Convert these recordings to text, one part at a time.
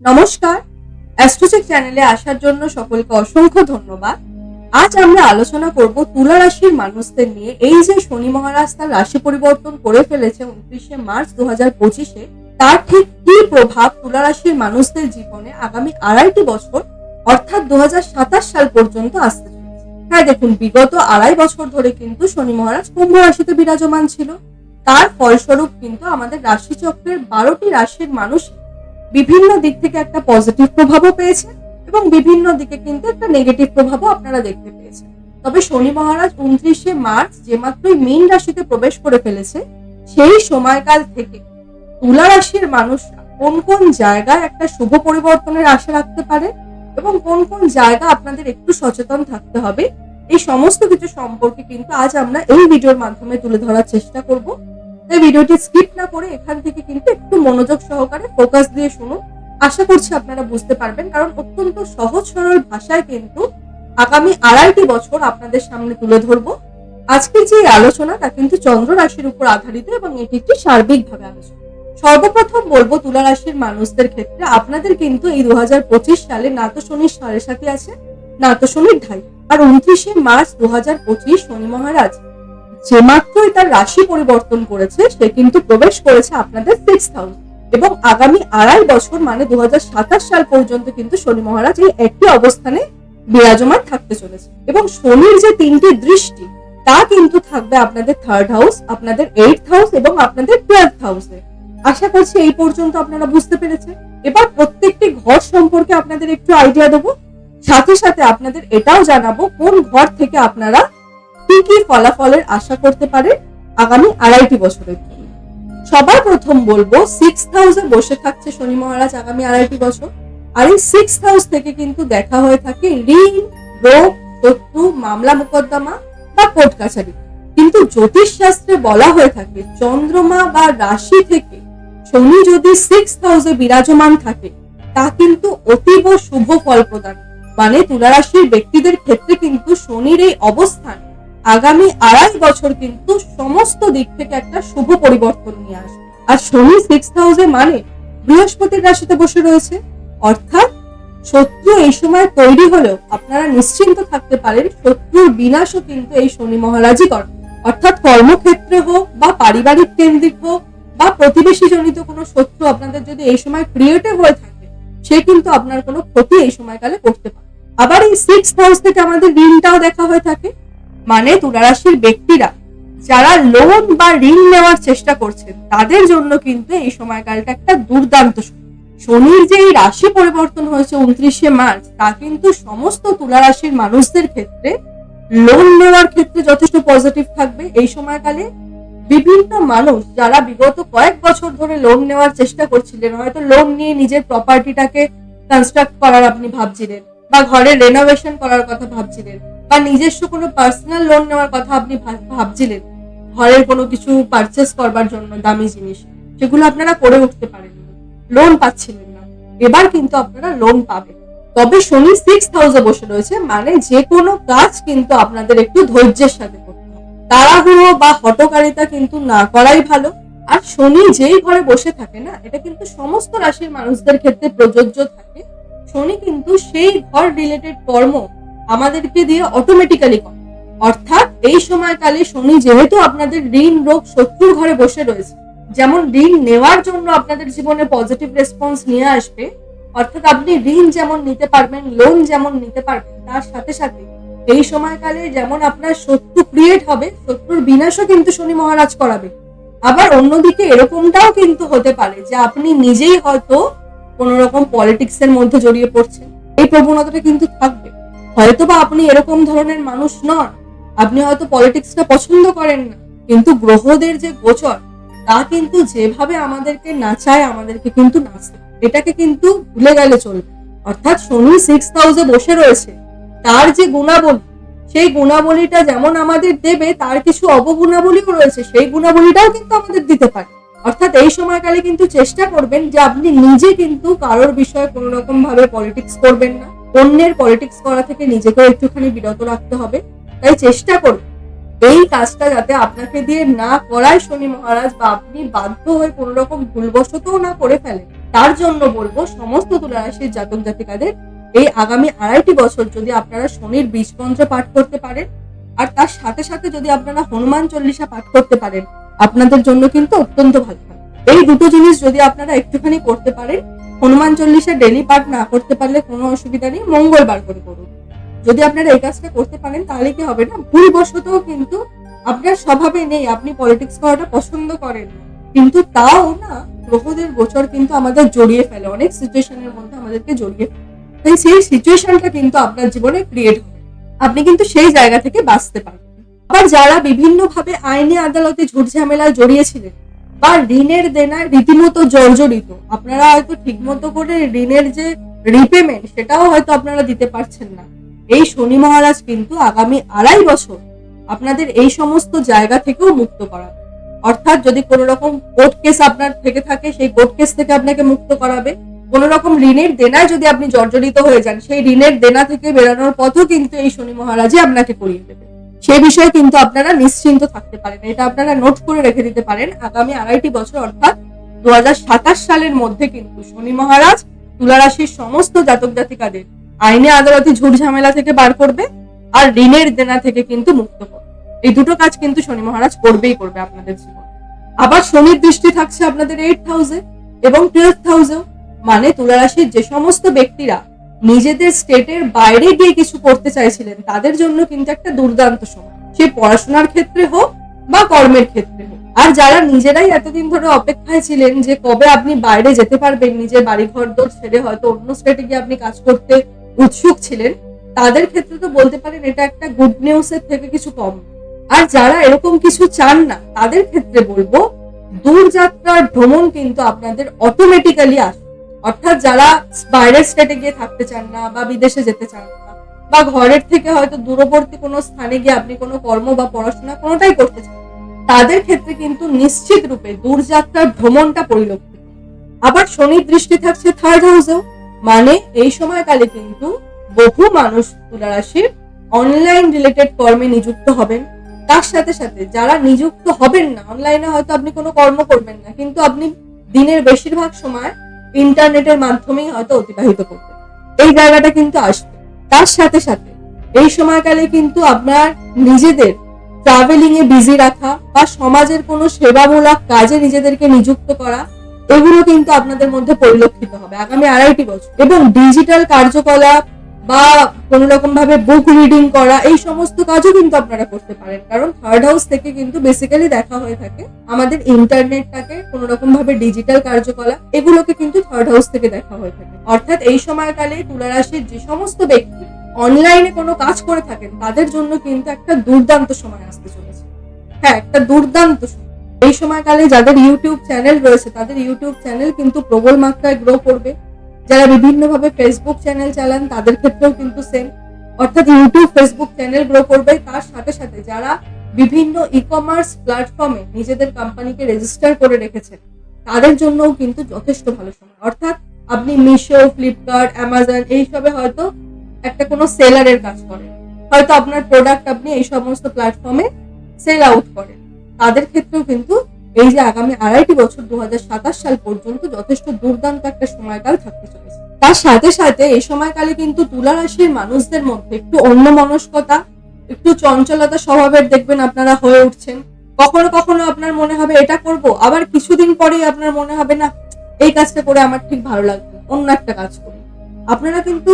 নমস্কার। অ্যাস্ট্রোচেক চ্যানেলে আসার জন্য সকলকে অসংখ্য ধন্যবাদ। আজ আমরা আলোচনা করব তুলা রাশির মানুষদের নিয়ে। এই যে শনি মহারাজ তার রাশি পরিবর্তন করে ফেলেছে উনত্রিশে মার্চ দু তার ঠিক কি প্রভাব তুলা রাশির মানুষদের জীবনে আগামী আড়াইটি বছর, অর্থাৎ দু হাজার সাতাশ সাল পর্যন্ত আসতে হ্যাঁ দেখুন, বিগত আড়াই বছর ধরে কিন্তু শনি মহারাজ কুম্ভ রাশিতে বিরাজমান ছিল। তার ফলস্বরূপ কিন্তু আমাদের রাশিচক্রের বারোটি রাশির মানুষ বিভিন্ন দিক থেকে একটা পজিটিভ প্রভাবও পেয়েছে এবং বিভিন্ন দিকে কিন্তু একটা নেগেটিভ প্রভাবও আপনারা দেখতে পেয়েছেন। তবে শনি মহারাজ উনত্রিশে মার্চ যে মাত্রই মীন রাশিতে প্রবেশ করে ফেলেছে, সেই সময়কাল থেকে তুলা রাশির মানুষরা কোন কোন জায়গায় একটা শুভ পরিবর্তনের আশা রাখতে পারে এবং কোন কোন জায়গা আপনাদের একটু সচেতন থাকতে হবে, এই সমস্ত কিছু সম্পর্কে কিন্তু আজ আমরা এই ভিডিওর মাধ্যমে তুলে ধরার চেষ্টা করব। তাই ভিডিওটি স্কিপ না করে এখান থেকে কিন্তু একটু মনোযোগ সহকারে ফোকাস দিয়ে শুনুন। আশা করছি আপনারা বুঝতে পারবেন, কারণ অত্যন্ত সহজ সরল ভাষায় কিন্তু আগামী আড়াইটি বছর আপনাদের সামনে তুলে ধরবো। আজকের যে আলোচনা তা কিন্তু চন্দ্র রাশির উপর আধারিত এবং এটি একটি সার্বিকভাবে আলোচনা। সর্বপ্রথম বলব তুলা রাশির মানুষদের ক্ষেত্রে আপনাদের কিন্তু এই দু হাজার পঁচিশ সালে না তো শনির সাড়ে সাথে আছে না শনির ঢাই। আর উনত্রিশে মার্চ দু হাজার পঁচিশ শনি মহারাজ যে মাত্রই তার রাশি পরিবর্তন করেছে, সে কিন্তু প্রবেশ করেছে আপনাদের সিক্স হাউস এবং আগামী আড়াই বছর মানে দু সাল পর্যন্ত কিন্তু শনি মহারাজ এই একই অবস্থানে বিরাজমান থাকতে চলেছে। এবং শনির যে তিনটি দৃষ্টি, তা কিন্তু থাকবে আপনাদের থার্ড হাউস আপনাদের এইট হাউস এবং আপনাদের টুয়েলভ হাউসে আশা করছি এই পর্যন্ত আপনারা বুঝতে পেরেছেন। এবার প্রত্যেকটি ঘর সম্পর্কে আপনাদের একটু আইডিয়া দেবো। সাথে সাথে আপনাদের এটাও জানাব, কোন ঘর থেকে আপনারা কি কি ফলাফলের আশা করতে পারে আগামী আড়াইটি বছরের জন্য সবার প্রথম বলব সিক্স হাউসে বসে থাকছে শনি মহারাজ আগামী আড়াইটি বছর। আর এই সিক্স হাউস থেকে কিন্তু দেখা হয়ে থাকে ঋণ, রোগ শত্রু মামলা মোকদ্দমা বা কোর্ট কাছারি। কিন্তু জ্যোতিষ শাস্ত্রে বলা হয়ে থাকে চন্দ্রমা বা রাশি থেকে শনি যদি সিক্স হাউসে বিরাজমান থাকে, তা কিন্তু অতীব শুভ ফল প্রদান। মানে তুলা রাশির ব্যক্তিদের ক্ষেত্রে কিন্তু শনির এই অবস্থান আগামী আড়াই বছর কিন্তু সমস্ত দিক থেকে একটা শুভ পরিবর্তন নিয়ে আসবে। আর শনি সিক্স হাউসে মানে বৃহস্পতির রাশিতে বসে রয়েছে। অর্থাৎ শত্রু এই সময় তৈরি হলেও আপনারা নিশ্চিন্ত থাকতে পারেন, শত্রুর বিনাশও কিন্তু এই শনি মহারাজই করে অর্থাৎ কর্মক্ষেত্রে হোক বা পারিবারিক কেন্দ্রিক হোক বা প্রতিবেশী জনিত কোনো শত্রু আপনাদের যদি এই সময় ক্রিয়েটিভ হয়ে থাকে, সে কিন্তু আপনার কোনো ক্ষতি এই সময়কালে করতে পারে। আবার এই সিক্স হাউস থেকে আমাদের ঋণটাও দেখা হয়ে থাকে। মানে তুলারাশির ব্যক্তিরা যারা লোন বা ঋণ নেওয়ার চেষ্টা করছেন তাদের জন্য কিন্তু এই সময়কালটা একটা দুর্দান্ত শনির যে এই রাশি পরিবর্তন হয়েছে উনত্রিশে মার্চ, তা কিন্তু সমস্ত তুলা রাশির মানুষদের ক্ষেত্রে লোন নেওয়ার ক্ষেত্রে যথেষ্ট পজিটিভ থাকবে। এই সময়কালে বিভিন্ন মানুষ যারা বিগত কয়েক বছর ধরে লোন নেওয়ার চেষ্টা করছিলেন, হয়তো লোন নিয়ে নিজের প্রপার্টিটাকে কনস্ট্রাক্ট করার আপনি ভাবছিলেন বা ঘরে রেনোভেশন করার কথা ভাবছিলেন। বা নিজস্ব কোনো পার্সোনাল লোন নেওয়ার কথা আপনি ভাবছিলেন? ঘরের কোনো কিছু পারচেস করবার জন্য দামি জিনিস, সেগুলো আপনারা করে উঠতে পারেন লোন পাচ্ছিলেন না। এবার কিন্তু আপনারা লোন পাবেন। তবে শনি সিক্স হাউসে বসে রয়েছে মানে যে কোনো কাজ কিন্তু আপনাদের একটু ধৈর্যের সাথে করতে হবে। তাড়াহুড়ো বা হটকারিতা কিন্তু না করাই ভালো। আর শনি যেই ঘরে বসে থাকে না, এটা কিন্তু সমস্ত রাশির মানুষদের ক্ষেত্রে প্রযোজ্য থাকে। শনি কিন্তু সেই ঘর রিলেটেড কর্ম আমাদেরকে দিয়ে অটোমেটিক্যালি করে। অর্থাৎ এই সময়কালে শনি যেহেতু আপনাদের ঋণ রোগ শত্রুর ঘরে বসে রয়েছে, যেমন ঋণ নেওয়ার জন্য আপনাদের জীবনে পজিটিভ রেসপন্স নিয়ে আসবে, অর্থাৎ আপনি ঋণ যেমন নিতে পারবেন লোন যেমন নিতে পারবেন, তার সাথে সাথে এই সময়কালে যেমন আপনার শত্রু ক্রিয়েট হবে, শত্রুর বিনাশও কিন্তু শনি মহারাজ করাবে। আবার অন্যদিকে এরকমটাও কিন্তু হতে পারে যে আপনি নিজেই হয়তো কোনো রকম পলিটিক্স এর মধ্যে জড়িয়ে পড়ছেন। এই প্রবণতাটা কিন্তু থাকবে। হয়তো বা আপনি এরকম ধরনের মানুষ নন। আপনি হয়তো পলিটিক্সটা পছন্দ করেন না, কিন্তু গ্রহদের যে গোচর, তা কিন্তু যেভাবে আমাদেরকে নাচায়, আমাদেরকে কিন্তু নাচে এটাকে কিন্তু ভুলে গেলে চলবে অর্থাৎ শনি সিক্স হাউসে বসে রয়েছে, তার যে গুণাবলী, সেই গুণাবলীটা যেমন আমাদের দেবে, তার কিছু অবগুণাবলীও রয়েছে, সেই গুণাবলীটাও কিন্তু আমাদের দিতে পারে। অর্থাৎ এই সময়কালে কিন্তু চেষ্টা করবেন যে আপনি নিজে কিন্তু কারোর বিষয়ে কোনো রকম ভাবে পলিটিক্স করবেন না। অন্যের পলিটিক্স করা থেকে নিজেকেও একটুখানি বিরত রাখতে হবে। তাই চেষ্টা করুন। এই কাজটা যাতে আপনাকে দিয়ে না করায় শনি মহারাজ বা আপনি বাধ্য হয়ে কোনো রকম ভুলবশতও না করে ফেলেন, তার জন্য বলব সমস্ত তুলা রাশির জাতক জাতিকাদের এই আগামী আড়াইটি বছর যদি আপনারা শনির বীজ মন্ত্র পাঠ করতে পারেন, আর তার সাথে সাথে যদি আপনারা হনুমান চল্লিশা পাঠ করতে পারেন, আপনাদের জন্য কিন্তু অত্যন্ত ভালো। এই দুটো জিনিস যদি আপনারা একটুখানি করতে পারেন, হনুমান চল্লিশা ডেলি পাঠ না করতে পারলে কোনো অসুবিধা নেই, মঙ্গলবার করে করুন। যদি আপনারা এই কাজটা করতে পারেন, তাহলে কি হবে না? ভুলবশতও কিন্তু আপনার স্বভাবে নেই, আপনি পলিটিক্স করাটা পছন্দ করেন কিন্তু তাও না, গ্রহদের গোচর কিন্তু আমাদের জড়িয়ে ফেলে, অনেক সিচুয়েশনের মধ্যে আমাদেরকে জড়িয়ে ফেলে। তাই সেই সিচুয়েশনটা কিন্তু আপনার জীবনে ক্রিয়েট হবে। আপনি কিন্তু সেই জায়গা থেকে বাঁচতে পারবেন। আবার যারা বিভিন্নভাবে আইনি আদালতে ঝুট ঝামেলায় জড়িয়েছিলেন বা ঋণের দেনায় রীতিমতো জর্জরিত। আপনারা হয়তো ঠিকমতো করে ঋণের যে রিপেমেন্ট সেটাও হয়তো আপনারা দিতে পারছেন না। এই শনি মহারাজ কিন্তু আগামী আড়াই বছর আপনাদের এই সমস্ত জায়গা থেকেও মুক্ত করাবে। অর্থাৎ যদি কোনো রকম কোর্ট কেস আপনার থেকে থাকে, সেই কোর্ট কেস থেকে আপনাকে মুক্ত করাবে। কোন রকম ঋণের দেনায় যদি আপনি জর্জরিত হয়ে যান, সেই ঋণের দেনা থেকে বেরোনোর পথও কিন্তু এই শনি মহারাজই আপনাকে করিয়ে দেবে। সে বিষয়ে কিন্তু আপনারা নিশ্চিন্ত থাকতে পারেন। এটা আপনারা নোট করে রেখে দিতে পারেন। আগামী আড়াইটি বছর অর্থাৎ দু সালের মধ্যে কিন্তু শনি মহারাজ তুলা রাশির সমস্ত জাতক জাতিকাদের আইনে আদালতে ঝুট ঝামেলা থেকে বার করবে আর ঋণের দেনা থেকে কিন্তু মুক্ত করবে। এই দুটো কাজ কিন্তু শনি মহারাজ করবেই করবে আপনাদের জীবনে। আবার শনির দৃষ্টি থাকছে আপনাদের এইট থাউজেন্ড এবং টুয়েলভ থাউজেন্ড মানে তুলা রাশির যে সমস্ত ব্যক্তিরা নিজেদের স্টেটের বাইরে গিয়ে কিছু করতে চাইছিলেন, তাদের জন্য কিন্তু একটা দুর্দান্ত সময়। সে পড়াশোনার ক্ষেত্রে হোক বা কর্মের ক্ষেত্রে হোক। আর যারা নিজেরাই এতদিন ধরে অপেক্ষায় ছিলেন যে কবে আপনি বাইরে যেতে পারবেন, নিজের বাড়ি ঘর দোর ছেড়ে হয়তো অন্য স্টেটে গিয়ে আপনি কাজ করতে উৎসুক ছিলেন, তাদের ক্ষেত্রে তো বলতে পারেন এটা একটা গুড নিউজের থেকে কিছু কম। আর যারা এরকম কিছু চান না, তাদের ক্ষেত্রে বলব, দূরযাত্রার ভ্রমণ কিন্তু আপনাদের অটোমেটিক্যালি আসে অর্থাৎ যারা বাইরের স্টেটে গিয়ে থাকতে চান না বা বিদেশে যেতে চান না, বা ঘরের থেকে হয়তো দূরবর্তী কোনো স্থানে গিয়ে আপনি কোনো কর্ম বা পড়াশোনা কোনোটাই করতে চান তাদের ক্ষেত্রে কিন্তু নিশ্চিত রূপে দূরযাত্রার ভ্রমণটা পরিলক্ষিত। আবার শনির দৃষ্টি থাকছে থার্ড হাউসেও মানে এই সময়কালে কিন্তু বহু মানুষ তুলা রাশির অনলাইন রিলেটেড কর্মে নিযুক্ত হবেন। তার সাথে সাথে যারা নিযুক্ত হবেন না অনলাইনে হয়তো আপনি কোনো কর্ম করবেন না, কিন্তু আপনি দিনের বেশিরভাগ সময় ইন্টারনেটের মাধ্যমেই হয়তো অতিবাহিত করবে। এই জায়গাটা কিন্তু আসবে। তার সাথে সাথে এই সময়কালে কিন্তু আপনার নিজেদের ট্রাভেলিং এ বিজি রাখা বা সমাজের কোনো সেবামূলক কাজে নিজেদেরকে নিযুক্ত করা, এগুলো কিন্তু আপনাদের মধ্যে পরিলক্ষিত হবে আগামী আড়াইটি বছর। এবং ডিজিটাল কার্যকলাপ বা কোন রকম ভাবে বুক রিডিং করা, এই সমস্ত কাজও কিন্তু আপনারা করতে পারেন। কারণ থার্ড হাউস থেকে কিন্তু বেসিক্যালি দেখা হয়ে থাকে আমাদের ইন্টারনেটটাকে কোনো রকম ভাবে ডিজিটাল কার্যকলাপ, এগুলোকে কিন্তু থার্ড হাউস থেকে দেখা হয়ে থাকে। অর্থাৎ এই সময়কালে তুলা রাশির যে সমস্ত ব্যক্তি অনলাইনে কোনো কাজ করে থাকেন, তাদের জন্য কিন্তু একটা দুর্দান্ত সময় আসতে চলেছে। হ্যাঁ একটা দুর্দান্ত সময়। এই সময়কালে যাদের ইউটিউব চ্যানেল রয়েছে, তাদের ইউটিউব চ্যানেল কিন্তু প্রবল মাত্রায় গ্রো করবে। যারা বিভিন্নভাবে ফেসবুক চ্যানেল চালান, তাদের ক্ষেত্রেও কিন্তু সেম অর্থাৎ ইউটিউব ফেসবুক চ্যানেল গ্রো করবে। তার সাথে সাথে যারা বিভিন্ন ই কমার্স প্ল্যাটফর্মে নিজেদের কোম্পানিকে রেজিস্টার করে রেখেছেন তাদের জন্যও কিন্তু যথেষ্ট ভালো সময়। অর্থাৎ আপনি মিশো ফ্লিপকার্ট অ্যামাজন এইসবে হয়তো একটা কোনো সেলারের কাজ করেন। হয়তো আপনার প্রোডাক্ট আপনি এই সমস্ত প্ল্যাটফর্মে সেল আউট করেন। তাদের ক্ষেত্রেও কিন্তু এই যে আগামী আড়াইটি বছর দু হাজার সাতাশ সাল পর্যন্ত যথেষ্ট দুর্দান্ত একটা সময়কাল থাকতে চলেছে। তার সাথে সাথে এই সময়কালে কিন্তু তুলা রাশির মানুষদের মধ্যে একটু অন্য মনস্কতা একটু চঞ্চলতা স্বভাবের দেখবেন আপনারা হয়ে উঠছেন। কখনো কখনো আপনার মনে হবে এটা করব, আবার কিছুদিন পরেই আপনার মনে হবে, না, এই কাজটা করে আমার ঠিক ভালো লাগবে অন্য একটা কাজ করি। আপনারা কিন্তু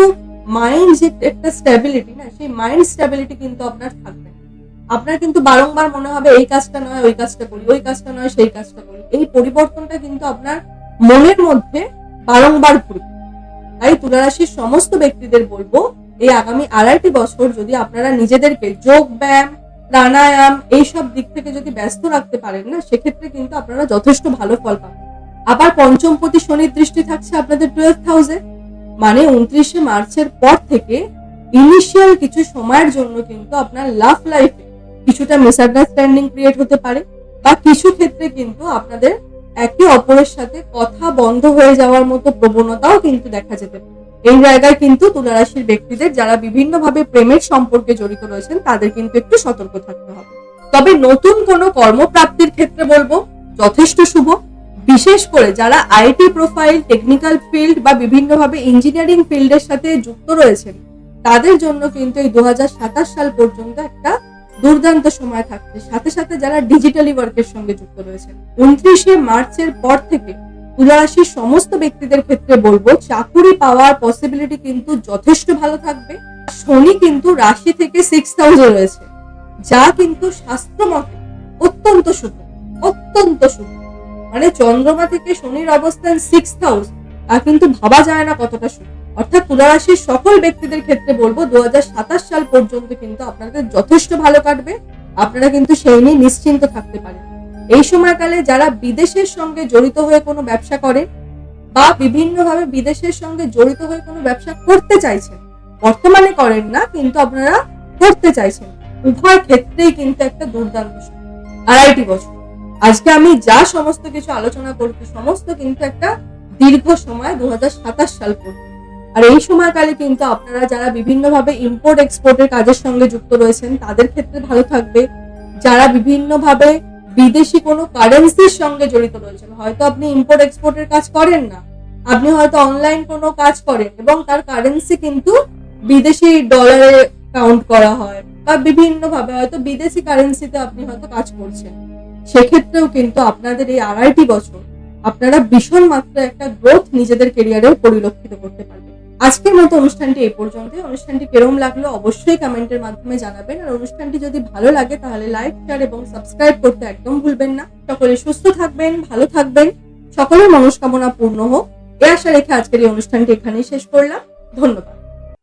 মাইন্ড যে একটা স্ট্যাবিলিটি না, সেই মাইন্ড স্ট্যাবিলিটি কিন্তু আপনার থাকবে আপনার কিন্তু বারংবার মনে হবে, এই কাজটা নয়, ওই কাজটা করি, ওই কাজটা নয়, সেই কাজটা করি। এই পরিবর্তনটা কিন্তু আপনার মনের মধ্যে বারংবার ঘুরবে। তাই তুলারাশির সমস্ত ব্যক্তিদের বলব, এই আগামী আড়াইটি বছর যদি আপনারা নিজেদেরকে যোগ ব্যায়াম, প্রাণায়াম এইসব দিক থেকে যদি ব্যস্ত রাখতে পারেন না, সেক্ষেত্রে কিন্তু আপনারা যথেষ্ট ভালো ফল পাবেন। আবার পঞ্চমপতি শনির দৃষ্টি থাকছে আপনাদের টুয়েলভ থাউজেন্ড মানে উনত্রিশে মার্চের পর থেকে ইনিশিয়াল কিছু সময়ের জন্য কিন্তু আপনার লাভ লাইফে কিছুটা মিসআন্ডারস্ট্যান্ডিং ক্রিয়েট হতে পারে, বা কিছু ক্ষেত্রে কিন্তু আপনাদের একে অপরের সাথে কথা বন্ধ হয়ে যাওয়ার মতো প্রবণতাও কিন্তু দেখা যেতে পারে। এই জায়গায় কিন্তু তুলারাশির ব্যক্তিদের যারা বিভিন্নভাবে প্রেমের সম্পর্কে জড়িত রয়েছেন, তাদের কিন্তু একটু সতর্ক থাকতে হবে। তবে নতুন কোনো কর্মপ্রাপ্তির ক্ষেত্রে বলব, যথেষ্ট শুভ। বিশেষ করে যারা আইটি প্রোফাইল, টেকনিক্যাল ফিল্ড বা বিভিন্নভাবে ইঞ্জিনিয়ারিং ফিল্ডের সাথে যুক্ত রয়েছেন, তাদের জন্য কিন্তু এই দু হাজার সাতাশ সাল পর্যন্ত একটা দুর্দান্ত সময় থাকছে। সাথে সাথে যারা ডিজিটালি ওয়ার্কের সঙ্গে যুক্ত রয়েছেন। উনত্রিশে মার্চের পর থেকে তুলা রাশির সমস্ত ব্যক্তিদের ক্ষেত্রে বলব, চাকুরি পাওয়ার পসিবিলিটি কিন্তু যথেষ্ট ভালো থাকবে। শনি কিন্তু রাশি থেকে সিক্স হাউসে রয়েছে, যা কিন্তু শাস্ত্র মতে অত্যন্ত শুভ অত্যন্ত শুভ। মানে চন্দ্রমা থেকে শনির অবস্থান সিক্স হাউস তা কিন্তু ভাবা যায় না কতটা শুভ। অর্থাৎ তুলা রাশির সকল ব্যক্তিদের ক্ষেত্রে বলব দু হাজার সাতাশ সাল পর্যন্ত কিন্তু আপনাদের যথেষ্ট ভালো কাটবে। আপনারা কিন্তু সেই নিয়ে নিশ্চিন্ত থাকতে পারেন। এই সময়কালে যারা বিদেশের সঙ্গে জড়িত হয়ে কোনো ব্যবসা করেন বা বিভিন্নভাবে বিদেশের সঙ্গে জড়িত হয়ে কোনো ব্যবসা করতে চাইছেন, বর্তমানে করেন না, কিন্তু আপনারা করতে চাইছেন। উভয় ক্ষেত্রেই কিন্তু একটা দুর্দান্ত। আড়াইটি বছর। আজকে আমি যা সমস্ত কিছু আলোচনা করছি, সমস্ত কিন্তু একটা দীর্ঘ সময় দু হাজার সাতাশ সাল পর্যন্ত। আর এই সময়কালে কিন্তু আপনারা যারা বিভিন্নভাবে ইম্পোর্ট এক্সপোর্টের কাজের সঙ্গে যুক্ত রয়েছেন, তাদের ক্ষেত্রে ভালো থাকবে। যারা বিভিন্নভাবে বিদেশি কোনো কারেন্সির সঙ্গে জড়িত রয়েছেন, হয়তো আপনি ইম্পোর্ট এক্সপোর্টের কাজ করেন না। আপনি হয়তো অনলাইন কোনো কাজ করেন এবং তার কারেন্সি কিন্তু বিদেশি ডলারে কাউন্ট করা হয় বা বিভিন্নভাবে হয়তো বিদেশি কারেন্সিতে আপনি হয়তো কাজ করছেন। সেক্ষেত্রেও কিন্তু আপনাদের এই আড়াইটি বছর আপনারা ভীষণ মাত্রায় একটা গ্রোথ নিজেদের কেরিয়ারে পরিলক্ষিত করতে পারবেন। আজকের মতো অনুষ্ঠানটি এই পর্যন্ত অনুষ্ঠানটি কেরম লাগল অবশ্যই কমেন্টের মাধ্যমে জানাবেন। আর অনুষ্ঠানটি যদি ভালো লাগে তাহলে লাইক শেয়ার এবং সাবস্ক্রাইব করতে একদম ভুলবেন না। সকলে সুস্থ থাকবেন, ভালো থাকবেন। সকলের মনস্কামনা পূর্ণ হোক। এ আশা রেখে আজকের এই অনুষ্ঠানটি এখানেই শেষ করলাম। ধন্যবাদ।